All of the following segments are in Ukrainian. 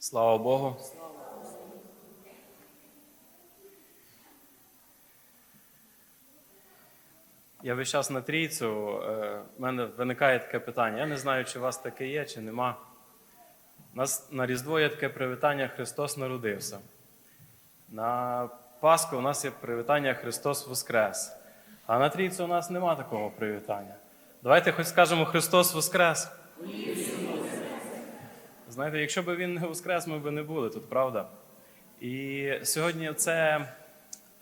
Слава Богу. Я весь час на трійцю. е, В мене виникає таке питання. Я не знаю, чи у вас таке є, чи нема. У нас на Різдво є таке привітання Христос народився. На Пасху у нас є привітання Христос Воскрес. А на трійцю у нас нема такого привітання. Давайте хоч скажемо Христос Воскрес. Знаєте, якщо б він не воскрес, ми б не були тут, правда? І сьогодні це,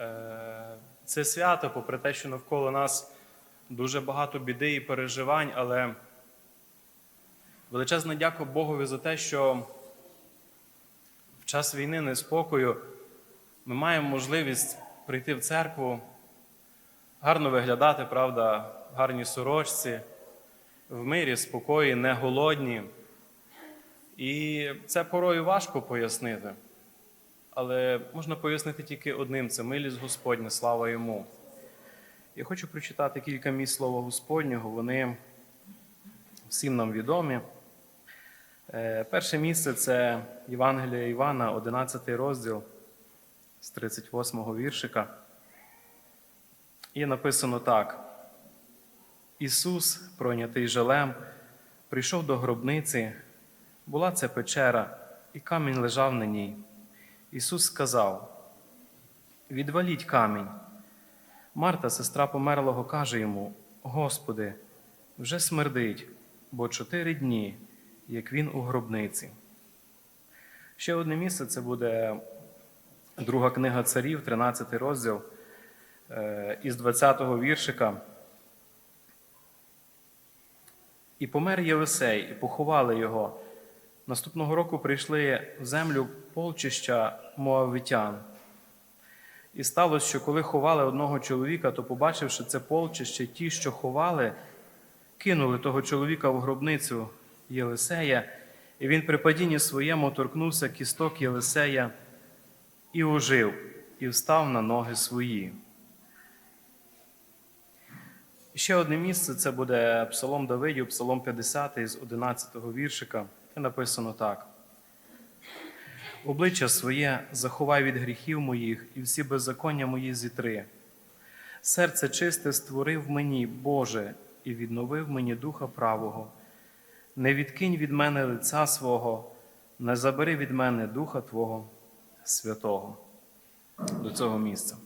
е, це свято, попри те, що навколо нас дуже багато біди і переживань, але величезна дяка Богові за те, що в час війни неспокою ми маємо можливість прийти в церкву, гарно виглядати, правда, в гарній сорочці, в мирі, спокої, не голодні. І це порою важко пояснити, але можна пояснити тільки одним: це милість Господня, слава йому. Я хочу прочитати кілька місць Слова Господнього, вони всім нам відомі. Е, Перше місце це Євангелія Івана, 11 розділ з 38 го віршика. І написано так: Ісус, пройнятий жалем, прийшов до гробниці. Була це печера, і камінь лежав на ній. Ісус сказав: Відваліть камінь. Марта, сестра померлого, каже йому: Господи, вже смердить, бо чотири дні, як він у гробниці. Ще одне місце це буде друга книга царів, 13 розділ е, із 20-го віршика. І помер Єлисей, і поховали його. Наступного року прийшли в землю полчища моавитян. І сталося, що коли ховали одного чоловіка, то, побачивши це полчище, ті, що ховали, кинули того чоловіка в гробницю Єлисея, і він при падінні своєму торкнувся кісток Єлисея і ожив, і встав на ноги свої. Ще одне місце це буде Псалом Давидів, Псалом 50 з 11 віршика. Написано так. Обличчя своє заховай від гріхів моїх, і всі беззаконня мої зітри. Серце чисте створив мені, Боже, і відновив мені духа правого. Не відкинь від мене лиця свого, не забери від мене Духа Твого Святого. До цього місця.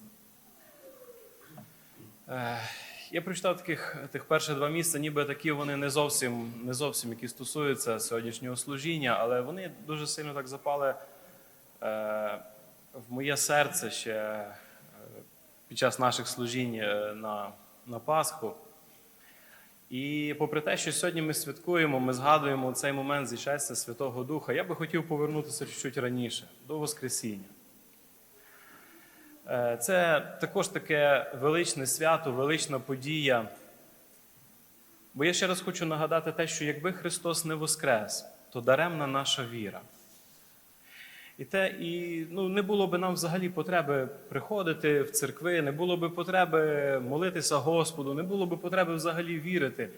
Я прочитав таких тих перших два місця, ніби такі вони не зовсім, не зовсім які стосуються сьогоднішнього служіння, але вони дуже сильно так запали е, в моє серце ще е, під час наших служінь е, на, на Пасху. І попри те, що сьогодні ми святкуємо, ми згадуємо цей момент зішестя Святого Духа, я би хотів повернутися чуть раніше, до Воскресіння. Е, Це також таке величне свято, велична подія. Бо я ще раз хочу нагадати те, що якби Христос не воскрес, то даремна наша віра. І те, і ну, не було би нам взагалі потреби приходити в церкви, не було би потреби молитися Господу, не було би потреби взагалі вірити,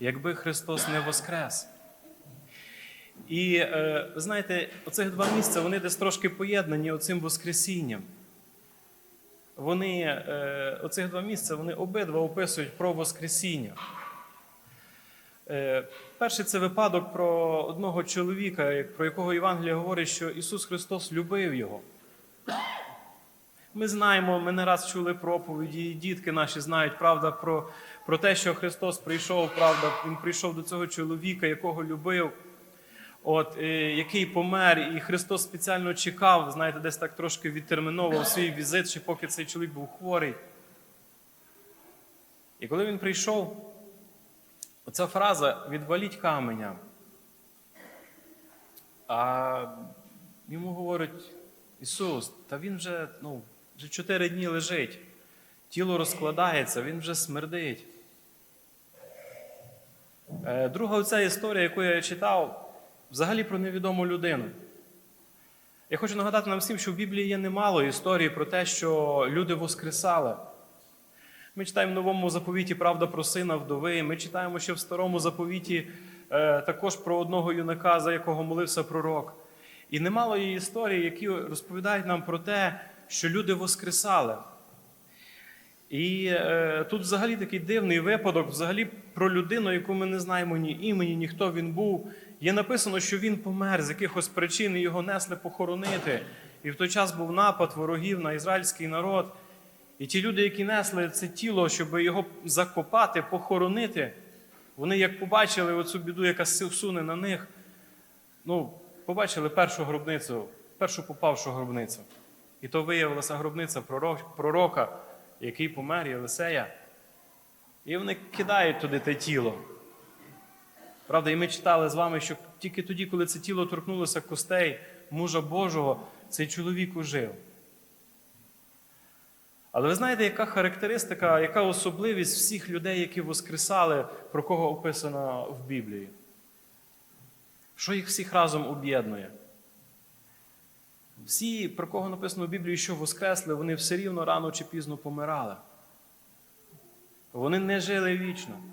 якби Христос не воскрес. І е, знаєте, оцих два місця вони десь трошки поєднані оцим Воскресінням. Вони, е, оцих два місця вони обидва описують про Воскресіння. Е, Перший це випадок про одного чоловіка, про якого Євангелія говорить, що Ісус Христос любив його. Ми знаємо, ми не раз чули проповіді, і дітки наші знають правда, про, про те, що Христос прийшов, правда, Він прийшов до цього чоловіка, якого любив, от, е, який помер, і Христос спеціально чекав, знаєте, десь так трошки відтерміновував свій візит, ще поки цей чоловік був хворий. І коли він прийшов, Оця фраза відваліть каменя. А йому говорить Ісус, та він вже ну, вже чотири дні лежить, тіло розкладається, він вже смердить. Е, Друга оця історія, яку я читав, взагалі про невідому людину. Я хочу нагадати нам всім, що в Біблії є немало історій про те, що люди воскресали. Ми читаємо в новому заповіті правда про сина вдови. Ми читаємо ще в старому заповіті е, також про одного юнака, за якого молився пророк. І немало є історій, які розповідають нам про те, що люди воскресали. І е, тут взагалі такий дивний випадок, взагалі про людину, яку ми не знаємо ні імені, ні хто він був. Є написано, що він помер з якихось причин, і його несли похоронити. І в той час був напад ворогів на ізраїльський народ. І ті люди, які несли це тіло, щоб його закопати, похоронити, вони як побачили оцю біду, яка суне на них, ну, побачили першу гробницю, першу попавшу гробницю. І то виявилася гробниця пророка, який помер Єлисея. І вони кидають туди те тіло. Правда, і ми читали з вами, що тільки тоді, коли це тіло торкнулося костей мужа Божого, цей чоловік ужив. Але ви знаєте, яка характеристика, яка особливість всіх людей, які воскресали, про кого описано в Біблії? Що їх всіх разом об'єднує? Всі, про кого написано в Біблії, що воскресли, вони все рівно рано чи пізно помирали. Вони не жили вічно.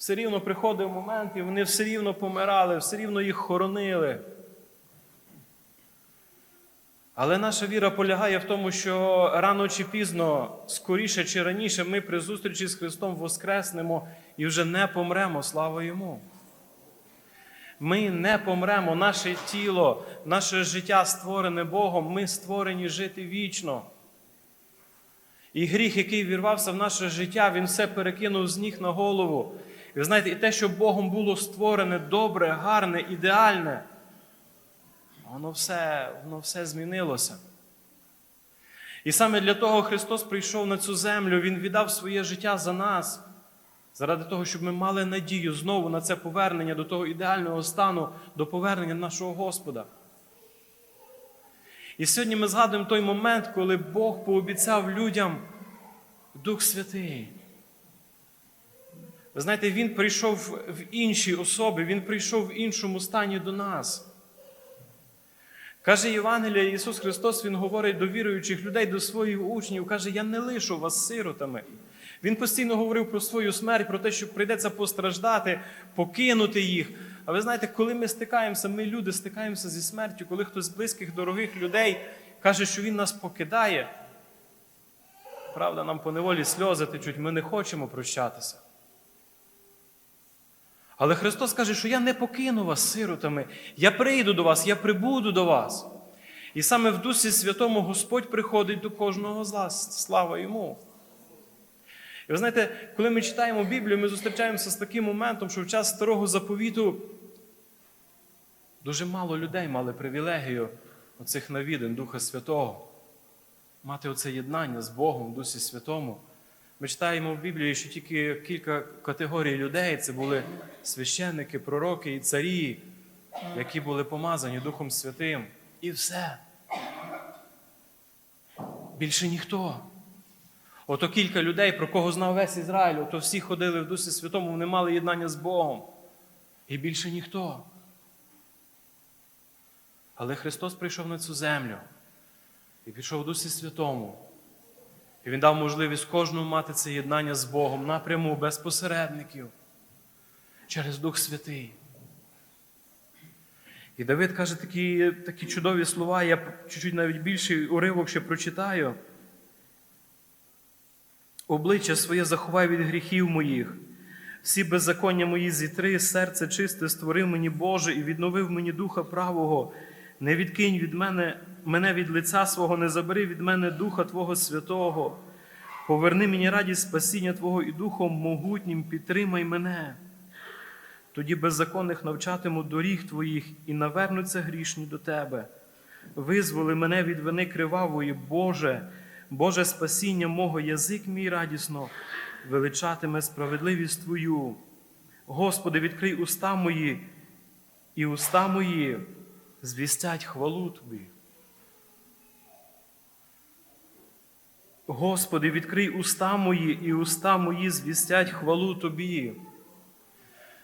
Все рівно приходив момент, і вони все рівно помирали, все рівно їх хоронили. Але наша віра полягає в тому, що рано чи пізно, скоріше чи раніше, ми при зустрічі з Христом воскреснемо і вже не помремо, слава Йому. Ми не помремо, наше тіло, наше життя створене Богом, ми створені жити вічно. І гріх, який вірвався в наше життя, він все перекинув з ніг на голову. І ви знаєте, і те, що Богом було створене добре, гарне, ідеальне, воно все, воно все змінилося. І саме для того Христос прийшов на цю землю, Він віддав своє життя за нас, заради того, щоб ми мали надію знову на це повернення до того ідеального стану, до повернення нашого Господа. І сьогодні ми згадуємо той момент, коли Бог пообіцяв людям Дух Святий. Знаєте, Він прийшов в іншій особі, Він прийшов в іншому стані до нас. Каже Євангелія Ісус Христос, Він говорить до віруючих людей, до своїх учнів, каже, я не лишу вас сиротами. Він постійно говорив про свою смерть, про те, що прийдеться постраждати, покинути їх. А ви знаєте, коли ми стикаємося, ми люди стикаємося зі смертю, коли хтось з близьких, дорогих людей каже, що Він нас покидає. Правда, нам поневолі сльози течуть, ми не хочемо прощатися. Але Христос каже, що я не покину вас сиротами, я прийду до вас, я прибуду до вас. І саме в Дусі Святому Господь приходить до кожного з вас. Слава йому. І ви знаєте, коли ми читаємо Біблію, ми зустрічаємося з таким моментом, що в час старого заповіту дуже мало людей мали привілегію оцих навідин Духа Святого, мати оце єднання з Богом в Дусі Святому. Ми читаємо в Біблії, що тільки кілька категорій людей це були священники, пророки і царі, які були помазані Духом Святим. І все. Більше ніхто. Ото кілька людей, про кого знав весь Ізраїль, ото всі ходили в Дусі Святому, вони мали єднання з Богом. І більше ніхто. Але Христос прийшов на цю землю і пішов в Дусі Святому. І Він дав можливість кожному мати це єднання з Богом напряму, без посередників, через Дух Святий. І Давид каже такі, такі чудові слова, я чуть-чуть навіть більший уривок ще прочитаю. Обличчя своє заховай від гріхів моїх, всі беззаконня мої зітри, серце чисте створив мені Боже і відновив мені духа правого. Не відкинь від мене мене від лиця свого, не забери від мене Духа Твого Святого. Поверни мені радість спасіння Твого і Духом могутнім підтримай мене. Тоді беззаконних навчатиму доріг Твоїх і навернуться грішні до Тебе. Визволи мене від вини кривавої, Боже, Боже спасіння мого, язик мій радісно величатиме справедливість Твою. Господи, відкрий уста мої, і уста мої звістять хвалу Тобі. Господи, відкрий уста мої, і уста мої звістять хвалу Тобі.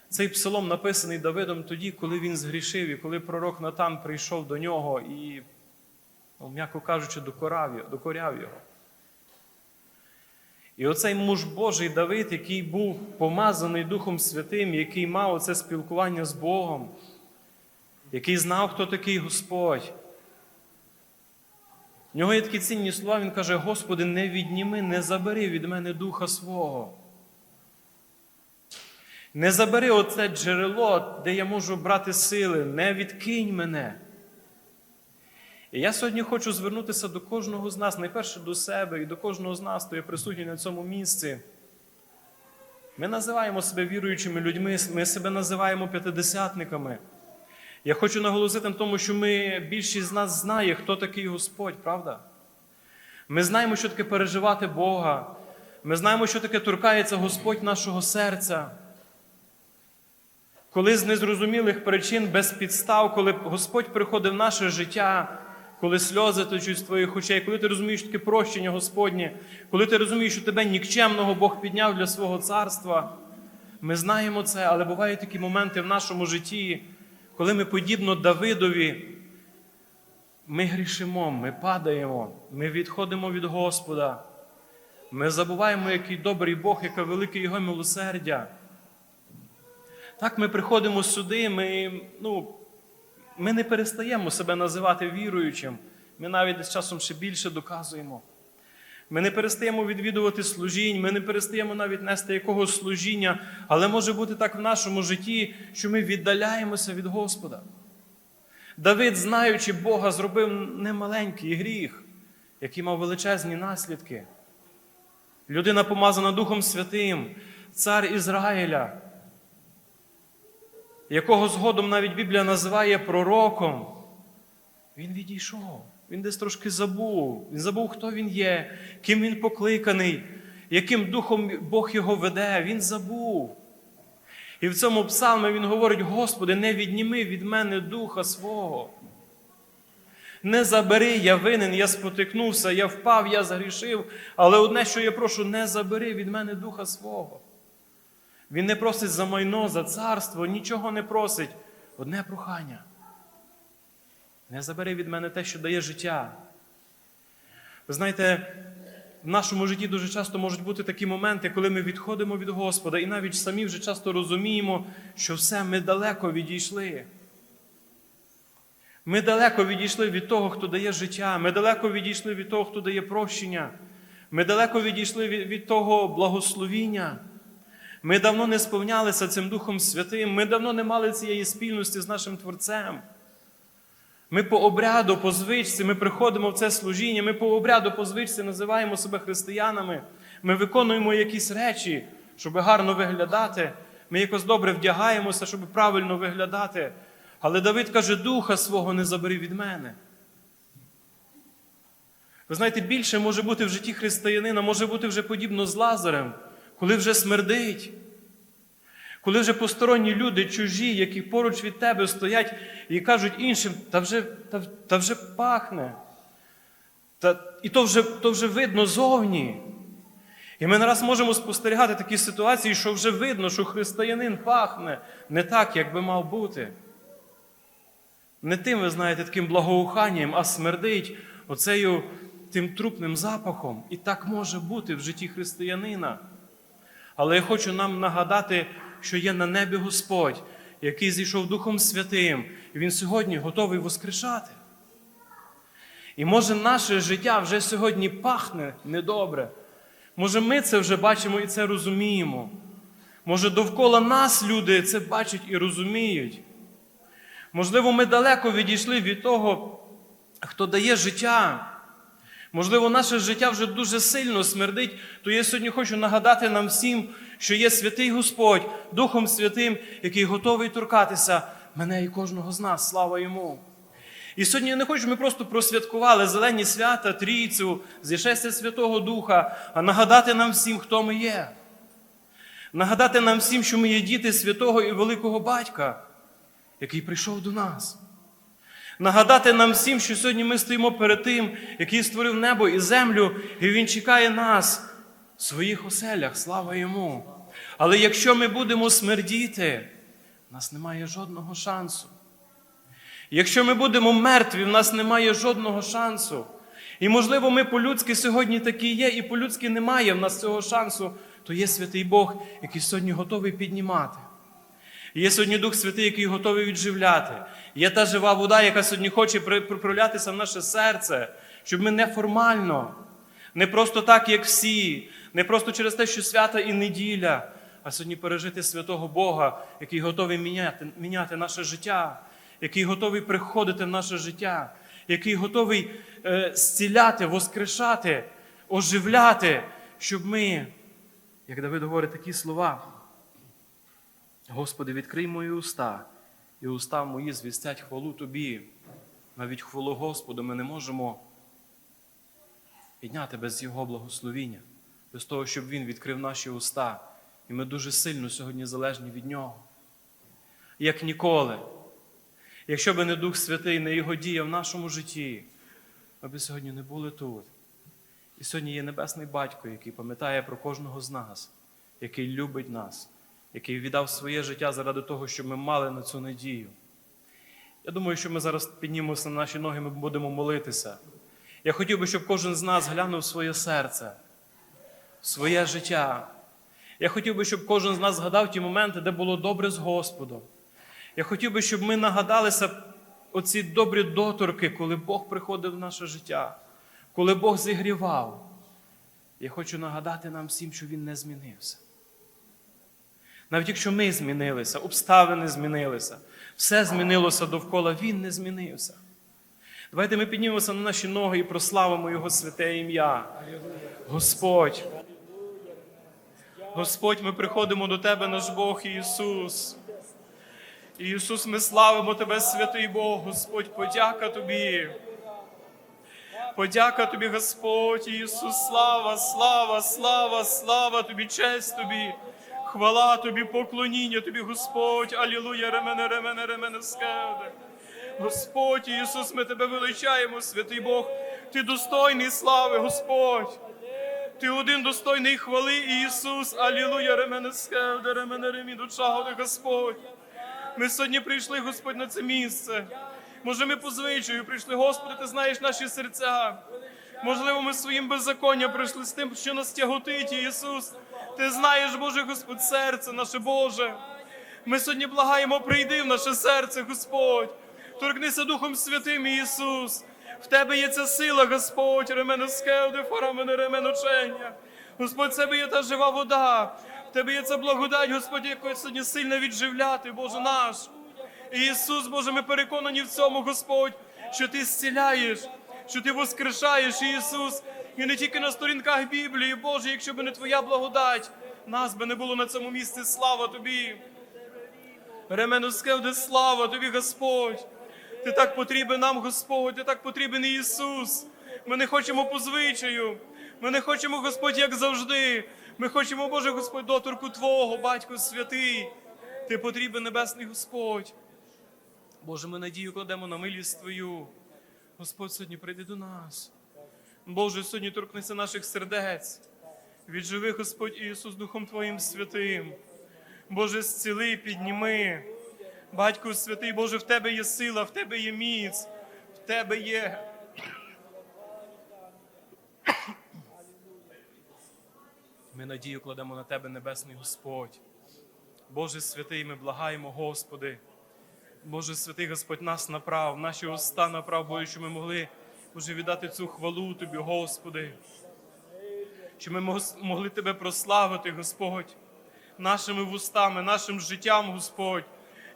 Цей псалом написаний Давидом тоді, коли він згрішив, і коли пророк Натан прийшов до нього і, ну, м'яко кажучи, докоряв, докоряв його. І оцей муж Божий Давид, який був помазаний Духом Святим, який мав оце спілкування з Богом, який знав, хто такий Господь. В нього є такі цінні слова, він каже: Господи, не відніми, не забери від мене духа свого. Не забери оце джерело, де я можу брати сили, не відкинь мене. І я сьогодні хочу звернутися до кожного з нас, найперше до себе і до кожного з нас, хто є присутній на цьому місці. Ми називаємо себе віруючими людьми, ми себе називаємо п'ятидесятниками. Я хочу наголосити на тому, що ми, більшість з нас знає, хто такий Господь, правда? Ми знаємо, що таке переживати Бога. Ми знаємо, що таке торкається Господь нашого серця. Коли з незрозумілих причин, без підстав, коли Господь приходить в наше життя, коли сльози течуть з твоїх очей, коли ти розумієш таке прощення Господнє, коли ти розумієш, що тебе нікчемного Бог підняв для свого царства, ми знаємо це, але бувають такі моменти в нашому житті, коли ми, подібно Давидові, ми грішимо, ми падаємо, ми відходимо від Господа. Ми забуваємо, який добрий Бог, яке велике Його милосердя. Так ми приходимо сюди, ми, ну, ми не перестаємо себе називати віруючим. Ми навіть з часом ще більше доказуємо. Ми не перестаємо відвідувати служінь, ми не перестаємо навіть нести якогось служіння, але може бути так в нашому житті, що ми віддаляємося від Господа. Давид, знаючи Бога, зробив немаленький гріх, який мав величезні наслідки. Людина помазана Духом Святим, цар Ізраїля, якого згодом навіть Біблія називає пророком, він відійшов. Він десь трошки забув. Він забув, хто він є, ким він покликаний, яким духом Бог його веде. Він забув. І в цьому псалмі він говорить: Господи, не відніми від мене духа свого. Не забери, я винен, я спотикнувся, я впав, я загрішив. Але одне, що я прошу, не забери від мене духа свого. Він не просить за майно, за царство, нічого не просить. Одне прохання. Не забери від мене те, що дає життя. Ви знаєте, в нашому житті дуже часто можуть бути такі моменти, коли ми відходимо від Господа і навіть самі вже часто розуміємо, що все ми далеко відійшли. Ми далеко відійшли від того, хто дає життя. Ми далеко відійшли від того, хто дає прощення. Ми далеко відійшли від, того благословіння. Ми давно не сповнялися цим Духом Святим. Ми давно не мали цієї спільності з нашим Творцем. Ми по обряду, по звичці, ми приходимо в це служіння, ми по обряду, по звичці називаємо себе християнами. Ми виконуємо якісь речі, щоб гарно виглядати. Ми якось добре вдягаємося, щоб правильно виглядати. Але Давид каже: Духа свого не забери від мене. Ви знаєте, більше може бути в житті християнина, може бути вже подібно з Лазарем, коли вже смердить. Коли вже посторонні люди, чужі, які поруч від тебе стоять і кажуть іншим, та вже та, та вже пахне. Та, І то вже, то вже видно зовні. І ми нараз можемо спостерігати такі ситуації, що вже видно, що християнин пахне не так, як би мав бути. Не тим, ви знаєте, таким благоуханням, а смердить оцею тим трупним запахом. І так може бути в житті християнина. Але я хочу нам нагадати, що є на небі Господь, який зійшов Духом Святим, і Він сьогодні готовий воскрешати. І може наше життя вже сьогодні пахне недобре. Може, ми це вже бачимо і це розуміємо. Може, довкола нас люди це бачать і розуміють. Можливо, ми далеко відійшли від того, хто дає життя. Можливо, наше життя вже дуже сильно смердить, то я сьогодні хочу нагадати нам всім, що є святий Господь, Духом Святим, який готовий торкатися мене і кожного з нас. Слава йому! І сьогодні я не хочу, ми просто просвяткували зелені свята, трійцю, зішестя Святого Духа, а нагадати нам всім, хто ми є. Нагадати нам всім, що ми є діти святого і великого батька, який прийшов до нас. Нагадати нам всім, що сьогодні ми стоїмо перед тим, який створив небо і землю, і Він чекає нас в своїх оселях, слава йому. Але якщо ми будемо смердіти, в нас немає жодного шансу. Якщо ми будемо мертві, в нас немає жодного шансу. І, можливо, ми по-людськи сьогодні такі є, і по-людськи немає в нас цього шансу, то є святий Бог, який сьогодні готовий піднімати. Є сьогодні Дух Святий, який готовий відживляти. Є та жива вода, яка сьогодні хоче при- в наше серце, щоб ми неформально, не просто так, як всі, не просто через те, що свята і неділя, а сьогодні пережити святого Бога, який готовий міняти, міняти наше життя, який готовий приходити в наше життя, який готовий е, зціляти, воскрешати, оживляти, щоб ми, як Давид говорить такі слова. Господи, відкрий мої уста, і уста мої звістять хвалу Тобі. Навіть хвалу Господу ми не можемо підняти без Його благословіння, без того, щоб Він відкрив наші уста. І ми дуже сильно сьогодні залежні від Нього. Як ніколи. Якщо би не Дух Святий, не Його дія в нашому житті, ми б сьогодні не були тут. І сьогодні є Небесний Батько, який пам'ятає про кожного з нас, який любить нас, який віддав своє життя заради того, щоб ми мали на цю надію. Я думаю, що ми зараз піднімемося на наші ноги, ми будемо молитися. Я хотів би, щоб кожен з нас глянув своє серце, своє життя. Я хотів би, щоб кожен з нас згадав ті моменти, де було добре з Господом. Я хотів би, щоб ми нагадалися оці добрі доторки, коли Бог приходив в наше життя, коли Бог зігрівав. Я хочу нагадати нам всім, що Він не змінився. Навіть якщо ми змінилися, обставини змінилися, все змінилося довкола, Він не змінився. Давайте ми піднімемося на наші ноги і прославимо Його святе ім'я. Господь. Господь, ми приходимо до Тебе, наш Бог Ісус. Ісус, ми славимо Тебе, святий Бог, Господь, подяка Тобі. Подяка Тобі, Господь, Ісус, слава, слава, слава, слава Тобі, честь Тобі, хвала Тобі, поклоніння Тобі, Господь, Алілуя, ремене, ремене, ремене, скеде. Господь Ісус, ми Тебе величаємо, святий Бог, Ти достойний слави, Господь. Ти один достойний хвали, Ісус, Алілуя, ремене, скеде, ремене, ремі, дучагоди, Господь. Ми сьогодні прийшли, Господь, на це місце. Може, ми по звичаю прийшли, Господи, ти знаєш наші серця. Можливо, ми своїм беззаконням прийшли з тим, що нас тяготить, Ісус. Ти знаєш, Боже Господь, серце наше Боже. Ми сьогодні благаємо, прийди в наше серце, Господь. Торкнися Духом Святим, Ісус. В Тебе є ця сила, Господь, ремене скевде, фарамене ремене учення. Господь, в Тебе є та жива вода. В Тебе є ця благодать, Господь, якою сьогодні сильно відживляти, Боже наш. Ісус, Боже, ми переконані в цьому, Господь, що Ти зціляєш, що Ти воскрешаєш, Ісус. І не тільки на сторінках Біблії, Боже, якщо б не Твоя благодать, нас би не було на цьому місці. Слава Тобі. Ременускевде, слава Тобі, Господь. Ти так потрібен нам, Господь, Ти так потрібен Ісус. Ми не хочемо по звичаю. Ми не хочемо, Господь, як завжди. Ми хочемо, Боже Господь, доторку Твого, Батько Святий. Ти потрібен Небесний Господь. Боже, ми надію кладемо на милість Твою. Господь сьогодні прийди до нас. Боже, сьогодні торкнися наших сердець. Відживи, Господь Ісус, Духом Твоїм святим. Боже, зціли, підніми. Батько святий, Боже, в Тебе є сила, в Тебе є міць, в Тебе є. Ми надію кладемо на Тебе, Небесний Господь. Боже святий, ми благаємо, Господи. Боже святий Господь, нас направ, наші уста направ, Боже, що ми могли Боже, віддати цю хвалу Тобі, Господи. Щоб ми могли Тебе прославити, Господь, нашими вустами, нашим життям, Господь,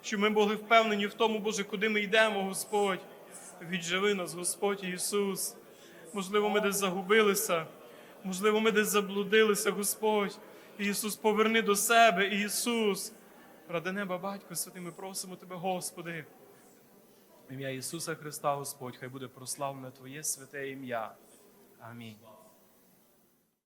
щоб ми були впевнені в тому, Боже, куди ми йдемо, Господь. Відживи нас, Господь Ісус. Можливо, ми десь загубилися, можливо, ми десь заблудилися, Господь. Ісус, поверни до себе, Ісус. Ради неба, Батько, святий, ми просимо Тебе, Господи. Ім'я Ісуса Христа, Господь, хай буде прославлене Твоє святе ім'я. Амінь.